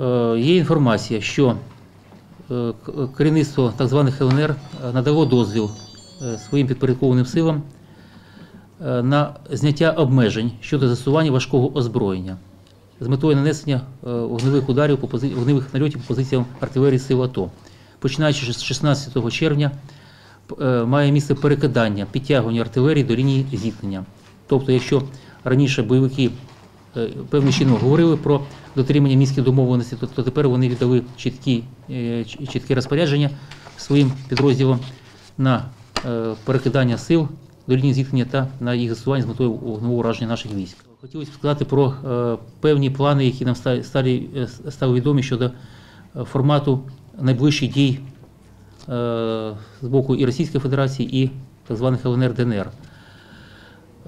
Е, Є інформація, що е, керівництво так званих ЛНР е, надало дозвіл своїм підпорядкованим силам на зняття обмежень щодо застосування важкого озброєння з метою нанесення вогневих ударів по пози... вогневих нальотів по позиціям артилерії сил АТО. Починаючи з 16 червня має місце перекидання, підтягування артилерії до лінії зіткнення. Тобто, якщо раніше бойовики певним чином говорили про дотримання мінських домовленостей, то, тепер вони віддали чіткі, е, чіткі розпорядження своїм підрозділам на е, перекидання сил до лінії зіткнення та на їх застосування з метою вогневого ураження наших військ. Хотілося б сказати про е, певні плани, які нам стали, е, стали відомі щодо е, формату найближчих дій е, з боку і Російської Федерації, і так званих ЛНР ДНР.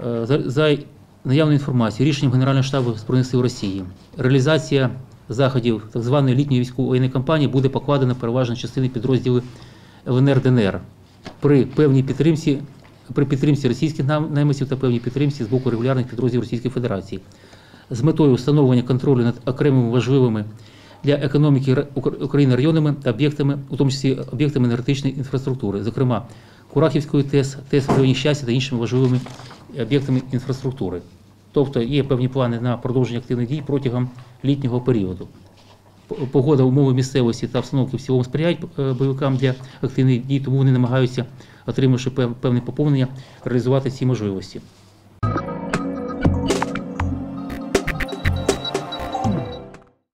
Е, За, за наявною інформацією, рішенням Генерального штабу Збройних сил Росії, реалізація заходів так званої літньої військової кампанії буде покладена переважно частини підрозділів ЛНР ДНР при певній підтримці. При підтримці російських найманців та певній підтримці з боку регулярних підрозділів Російської Федерації з метою встановлення контролю над окремими важливими для економіки України районами та об'єктами, у тому числі об'єктами енергетичної інфраструктури, зокрема Курахівської ТЕС, ТЕС в районі щастя та іншими важливими об'єктами інфраструктури. Тобто є певні плани на продовження активних дій протягом літнього періоду. Погода, умови місцевості та обстановки в цілому сприяють е, бойовикам для активних дій, тому вони намагаються, отримавши певне поповнення, реалізувати ці можливості.